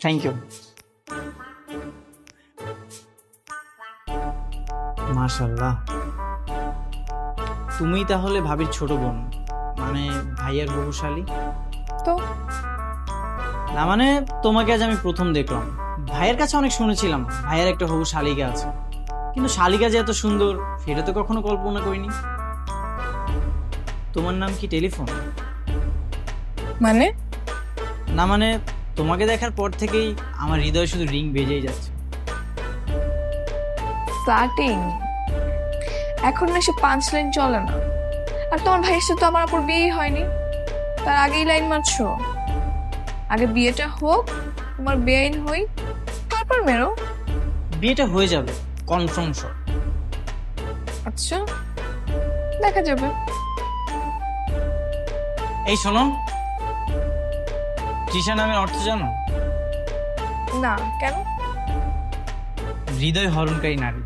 Thank you মাশাল্লাহ তুমি তাহলে ভাবির ছোট বোন মানে ভাইয়ার বহুশালী? তো? না মানে তোমাকে আজ আমি প্রথম দেখলাম। ভাইয়ের কাছে অনেক শুনেছিলাম ভাইয়ের একটা হবু শালিকা আছে। কিন্তু শালিকা যে এত সুন্দর সেটা তো কখনো কল্পনা করিনি। তোমার নাম কি টেলিফোন? মানে? না মানে তোমাকে দেখার পর থেকেই আমার হৃদয় শুধু রিং বেজেই যাচ্ছে। ফ্লাটিং এখন না সে পাঁচ লাইন চলে না। আর তোমার ভাইয়ের সাথে তো আমার উপর বিয়েই হয়নি। তার আগেই লাইন মারছো। আগে বিয়েটা হোক তোমার বেআইন হই তারপর মেরো। বিয়েটা হয়ে যাবে কনফার্ম শট আচ্ছা দেখা যাবে। এই শোনো তৃষা নামের অর্থ জানো? না কেন? হৃদয় হরণকারী নারী।